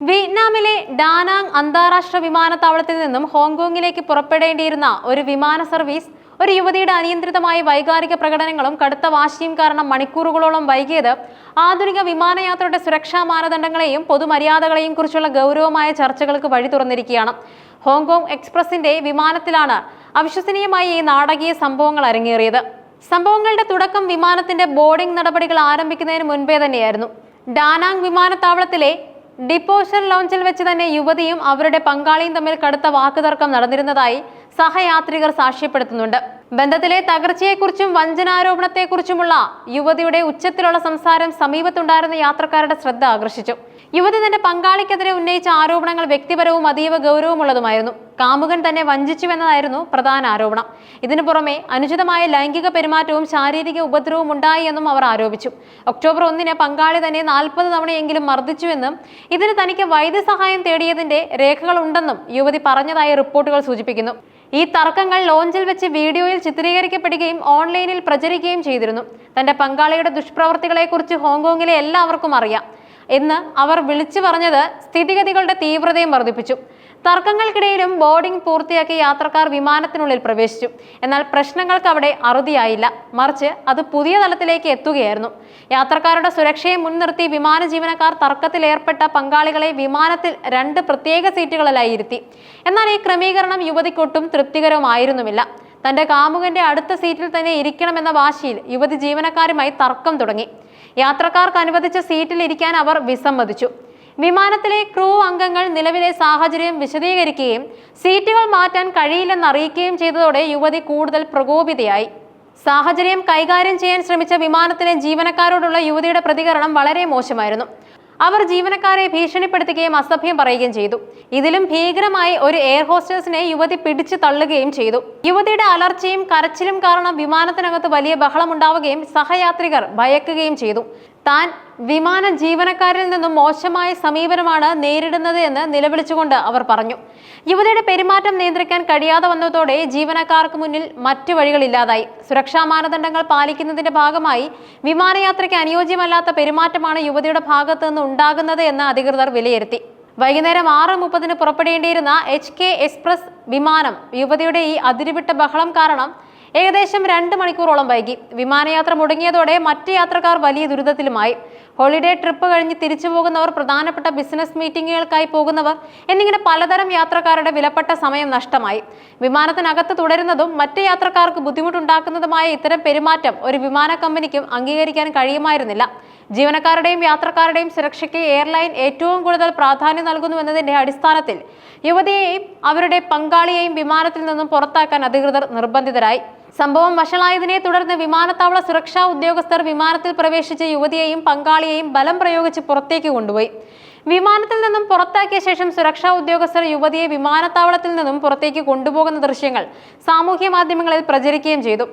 വിയറ്റ്നാമിലെ ഡാനാങ് അന്താരാഷ്ട്ര വിമാനത്താവളത്തിൽ നിന്നും ഹോങ്കോങ്ങിലേക്ക് പുറപ്പെടേണ്ടിയിരുന്ന ഒരു വിമാന സർവീസ് ഒരു യുവതിയുടെ അനിയന്ത്രിതമായ വൈകാരിക പ്രകടനങ്ങളും കടുത്ത വാശിയും കാരണം മണിക്കൂറുകളോളം വൈകിയത് ആധുനിക വിമാനയാത്രയുടെ സുരക്ഷാ മാനദണ്ഡങ്ങളെയും പൊതുമര്യാദകളെയും കുറിച്ചുള്ള ഗൗരവമായ ചർച്ചകൾക്ക് വഴി തുറന്നിരിക്കുകയാണ്. ഹോങ്കോങ് എക്സ്പ്രസിന്റെ വിമാനത്തിലാണ് അവിശ്വസനീയമായി ഈ നാടകീയ സംഭവങ്ങൾ അരങ്ങേറിയത്. സംഭവങ്ങളുടെ തുടക്കം വിമാനത്തിന്റെ ബോർഡിംഗ് നടപടികൾ ആരംഭിക്കുന്നതിന് മുൻപേ തന്നെയായിരുന്നു. ഡാനാങ് വിമാനത്താവളത്തിലെ ഡിപ്പോഷർ ലോഞ്ചിൽ വെച്ച് തന്നെ യുവതിയും അവരുടെ പങ്കാളിയും തമ്മിൽ കടുത്ത വാക്കുതർക്കം നടന്നിരുന്നതായി സഹയാത്രികർ സാക്ഷ്യപ്പെടുത്തുന്നുണ്ട്. ബന്ധത്തിലെ തകർച്ചയെക്കുറിച്ചും വഞ്ചനാരോപണത്തെക്കുറിച്ചുമുള്ള യുവതിയുടെ ഉച്ചത്തിലുള്ള സംസാരം സമീപത്തുണ്ടായിരുന്ന യാത്രക്കാരുടെ ശ്രദ്ധ ആകർഷിച്ചു. യുവതി തന്റെ പങ്കാളിക്കെതിരെ ഉന്നയിച്ച ആരോപണങ്ങൾ വ്യക്തിപരവും അതീവ ഗൗരവമുള്ളതുമായിരുന്നു. കാമുകൻ തന്നെ വഞ്ചിച്ചുവെന്നതായിരുന്നു പ്രധാന ആരോപണം. ഇതിനു പുറമെ അനുചിതമായ ലൈംഗിക പെരുമാറ്റവും ശാരീരിക ഉപദ്രവവും ഉണ്ടായി എന്നും അവർ ആരോപിച്ചു. ഒക്ടോബർ ഒന്നിന് പങ്കാളി തന്നെ നാൽപ്പത് തവണയെങ്കിലും മർദ്ദിച്ചുവെന്നും ഇതിന് തനിക്ക് വൈദ്യസഹായം തേടിയതിന്റെ രേഖകളുണ്ടെന്നും യുവതി പറഞ്ഞതായി റിപ്പോർട്ടുകൾ സൂചിപ്പിക്കുന്നു. ഈ തർക്കങ്ങൾ ലോഞ്ചിൽ വെച്ച് വീഡിയോയിൽ ചിത്രീകരിക്കപ്പെടുകയും ഓൺലൈനിൽ പ്രചരിക്കുകയും ചെയ്തിരുന്നു. തന്റെ പങ്കാളിയുടെ ദുഷ്പ്രവർത്തികളെക്കുറിച്ച് ഹോങ്കോങ്ങിലെ എല്ലാവർക്കും അറിയാം. എന്ന് അവർ വിളിച്ചു പറഞ്ഞത് സ്ഥിതിഗതികളുടെ തീവ്രതയും വർദ്ധിപ്പിച്ചു. തർക്കങ്ങൾക്കിടയിലും ബോർഡിംഗ് പൂർത്തിയാക്കി യാത്രക്കാർ വിമാനത്തിനുള്ളിൽ പ്രവേശിച്ചു. എന്നാൽ പ്രശ്നങ്ങൾക്ക് അവിടെ അറുതിയായില്ല. മറിച്ച് അത് പുതിയ തലത്തിലേക്ക് എത്തുകയായിരുന്നു. യാത്രക്കാരുടെ സുരക്ഷയെ മുൻനിർത്തി വിമാന ജീവനക്കാർ തർക്കത്തിലേർപ്പെട്ട പങ്കാളികളെ വിമാനത്തിൽ രണ്ട് പ്രത്യേക സീറ്റുകളിലായി ഇരുത്തി. എന്നാൽ ഈ ക്രമീകരണം യുവതിക്കൊട്ടും തൃപ്തികരമായിരുന്നുമില്ല തന്റെ കാമുകന്റെ അടുത്ത സീറ്റിൽ തന്നെ ഇരിക്കണമെന്ന വാശിയിൽ യുവതി ജീവനക്കാരുമായി തർക്കം തുടങ്ങി. യാത്രക്കാർക്ക് അനുവദിച്ച സീറ്റിൽ ഇരിക്കാൻ അവർ വിസമ്മതിച്ചു. വിമാനത്തിലെ ക്രൂ അംഗങ്ങൾ നിലവിലെ സാഹചര്യം വിശദീകരിക്കുകയും സീറ്റുകൾ മാറ്റാൻ കഴിയില്ലെന്ന് അറിയിക്കുകയും ചെയ്തതോടെ യുവതി കൂടുതൽ പ്രകോപിതയായി. സാഹചര്യം കൈകാര്യം ചെയ്യാൻ ശ്രമിച്ച വിമാനത്തിലെ ജീവനക്കാരോടുള്ള യുവതിയുടെ പ്രതികരണം വളരെ മോശമായിരുന്നു. അവർ ജീവനക്കാരെ ഭീഷണിപ്പെടുത്തുകയും അസഭ്യം പറയുകയും ചെയ്തു. ഇതിലും ഭീകരമായി ഒരു എയർ ഹോസ്റ്റേഴ്സിനെ യുവതി പിടിച്ചു തള്ളുകയും ചെയ്തു. യുവതിയുടെ അലർച്ചയും കരച്ചിലും കാരണം വിമാനത്തിനകത്ത് വലിയ ബഹളമുണ്ടാവുകയും സഹയാത്രികർ ഭയക്കുകയും ചെയ്തു. താൻ വിമാന ജീവനക്കാരിൽ നിന്നും മോശമായ സമീപനമാണ് നേരിടുന്നത് എന്ന് നിലവിളിച്ചുകൊണ്ട് അവർ പറഞ്ഞു. യുവതിയുടെ പെരുമാറ്റം നിയന്ത്രിക്കാൻ കഴിയാതെ വന്നതോടെ ജീവനക്കാർക്ക് മുന്നിൽ മറ്റു വഴികളില്ലാതായി. സുരക്ഷാ മാനദണ്ഡങ്ങൾ പാലിക്കുന്നതിന്റെ ഭാഗമായി വിമാനയാത്രയ്ക്ക് അനുയോജ്യമല്ലാത്ത പെരുമാറ്റമാണ് യുവതിയുടെ ഭാഗത്തു നിന്ന് ഉണ്ടാകുന്നത് എന്ന് അധികൃതർ വിലയിരുത്തി. വൈകുന്നേരം ആറ് മുപ്പതിന് പുറപ്പെടേണ്ടിയിരുന്ന എച്ച് കെ എക്സ്പ്രസ് വിമാനം യുവതിയുടെ ഈ അതിരുവിട്ട ബഹളം കാരണം ഏകദേശം രണ്ട് മണിക്കൂറോളം വൈകി. വിമാനയാത്ര മുടങ്ങിയതോടെ മറ്റ് യാത്രക്കാർ വലിയ ദുരിതത്തിലുമായി. ഹോളിഡേ ട്രിപ്പ് കഴിഞ്ഞ് തിരിച്ചു പോകുന്നവർ പ്രധാനപ്പെട്ട ബിസിനസ് മീറ്റിംഗുകൾക്കായി പോകുന്നവർ എന്നിങ്ങനെ പലതരം യാത്രക്കാരുടെ വിലപ്പെട്ട സമയം നഷ്ടമായി. വിമാനത്തിനകത്ത് തുടരുന്നതും മറ്റ് യാത്രക്കാർക്ക് ബുദ്ധിമുട്ടുണ്ടാക്കുന്നതുമായ ഇത്തരം പെരുമാറ്റം ഒരു വിമാന കമ്പനിക്കും അംഗീകരിക്കാൻ കഴിയുമായിരുന്നില്ല. ജീവനക്കാരുടെയും യാത്രക്കാരുടെയും സുരക്ഷയ്ക്ക് എയർലൈൻ ഏറ്റവും കൂടുതൽ പ്രാധാന്യം നൽകുന്നുവെന്നതിന്റെ അടിസ്ഥാനത്തിൽ യുവതിയെയും അവരുടെ പങ്കാളിയെയും വിമാനത്തിൽ നിന്നും പുറത്താക്കാൻ അധികൃതർ നിർബന്ധിതരായി. സംഭവം വഷളായതിനെ തുടർന്ന് വിമാനത്താവള സുരക്ഷാ ഉദ്യോഗസ്ഥർ വിമാനത്തിൽ പ്രവേശിച്ച യുവതിയെയും പങ്കാളിയെയും ബലം പ്രയോഗിച്ച് പുറത്തേക്ക് കൊണ്ടുപോയി. വിമാനത്തിൽ നിന്നും പുറത്താക്കിയ ശേഷം സുരക്ഷാ ഉദ്യോഗസ്ഥർ യുവതിയെ വിമാനത്താവളത്തിൽ നിന്നും പുറത്തേക്ക് കൊണ്ടുപോകുന്ന ദൃശ്യങ്ങൾ സാമൂഹ്യ മാധ്യമങ്ങളിൽ പ്രചരിക്കുകയും ചെയ്തു.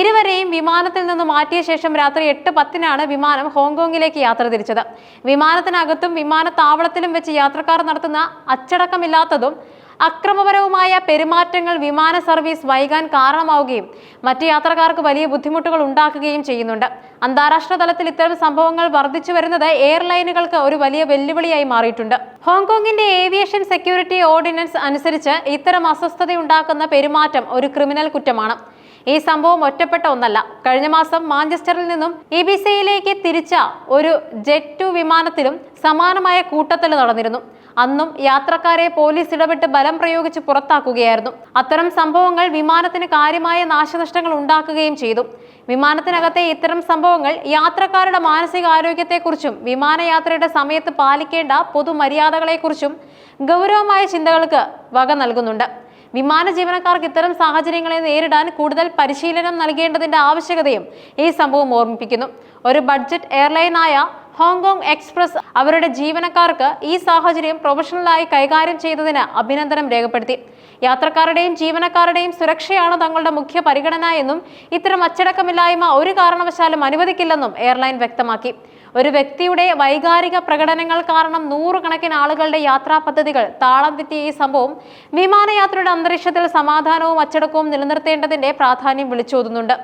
ഇരുവരെയും വിമാനത്തിൽ നിന്ന് മാറ്റിയ ശേഷം രാത്രി എട്ട് പത്തിനാണ് വിമാനം ഹോങ്കോങ്ങിലേക്ക് യാത്ര തിരിച്ചത്. വിമാനത്തിനകത്തും വിമാനത്താവളത്തിലും വെച്ച് യാത്രക്കാർ നടത്തുന്ന അച്ചടക്കമില്ലാത്തതും അക്രമപരവുമായ പെരുമാറ്റങ്ങൾ വിമാന സർവീസ് വൈകാൻ കാരണമാവുകയും മറ്റ് യാത്രക്കാർക്ക് വലിയ ബുദ്ധിമുട്ടുകൾ ഉണ്ടാക്കുകയും ചെയ്യുന്നുണ്ട്. അന്താരാഷ്ട്ര തലത്തിൽ ഇത്തരം സംഭവങ്ങൾ വർദ്ധിച്ചു വരുന്നത് എയർലൈനുകൾക്ക് ഒരു വലിയ വെല്ലുവിളിയായി മാറിയിട്ടുണ്ട്. ഹോങ്കോങ്ങിന്റെ ഏവിയേഷൻ സെക്യൂരിറ്റി ഓർഡിനൻസ് അനുസരിച്ച് ഇത്തരം അസ്വസ്ഥത ഉണ്ടാക്കുന്ന പെരുമാറ്റം ഒരു ക്രിമിനൽ കുറ്റമാണ്. ഈ സംഭവം ഒറ്റപ്പെട്ട ഒന്നല്ല. കഴിഞ്ഞ മാസം മാഞ്ചസ്റ്ററിൽ നിന്നും ഇബിസയിലേക്ക് തിരിച്ച ഒരു ജെറ്റ് ടു വിമാനത്തിലും സമാനമായ കൂട്ടത്തൽ നടന്നിരുന്നു. അന്നും യാത്രക്കാരെ പോലീസ് ഇടപെട്ട് ബലം പ്രയോഗിച്ച് പുറത്താക്കുകയായിരുന്നു. അത്തരം സംഭവങ്ങൾ വിമാനത്തിന് കാര്യമായ നാശനഷ്ടങ്ങൾ ഉണ്ടാക്കുകയും ചെയ്തു. വിമാനത്തിനകത്തെ ഇത്തരം സംഭവങ്ങൾ യാത്രക്കാരുടെ മാനസികാരോഗ്യത്തെക്കുറിച്ചും വിമാനയാത്രയുടെ സമയത്ത് പാലിക്കേണ്ട പൊതുമര്യാദകളെക്കുറിച്ചും ഗൗരവമായ ചിന്തകൾക്ക് വക നൽകുന്നുണ്ട്. വിമാന ജീവനക്കാർക്ക് ഇത്തരം സാഹചര്യങ്ങളെ നേരിടാൻ കൂടുതൽ പരിശീലനം നൽകേണ്ടതിന്റെ ആവശ്യകതയും ഈ സംഭവം ഓർമ്മിപ്പിക്കുന്നു. ഒരു ബഡ്ജറ്റ് എയർലൈനായ ഹോങ്കോങ് എക്സ്പ്രസ് അവരുടെ ജീവനക്കാർക്ക് ഈ സാഹചര്യം പ്രൊഫഷണലായി കൈകാര്യം ചെയ്തതിന് അഭിനന്ദനം രേഖപ്പെടുത്തി. യാത്രക്കാരുടെയും ജീവനക്കാരുടെയും സുരക്ഷയാണ് തങ്ങളുടെ മുഖ്യ പരിഗണന എന്നും ഇത്തരം അച്ചടക്കമില്ലായ്മ ഒരു കാരണവശാലും അനുവദിക്കില്ലെന്നും എയർലൈൻ വ്യക്തമാക്കി. ഒരു വ്യക്തിയുടെ വൈകാരിക പ്രകടനങ്ങൾ കാരണം നൂറുകണക്കിന് ആളുകളുടെ യാത്രാ പദ്ധതികൾ താളം തെറ്റിയ ഈ സംഭവം വിമാനയാത്രയുടെ അന്തരീക്ഷത്തിൽ സമാധാനവും അച്ചടക്കവും നിലനിർത്തേണ്ടതിന്റെ പ്രാധാന്യം വിളിച്ചോതുന്നുണ്ട്.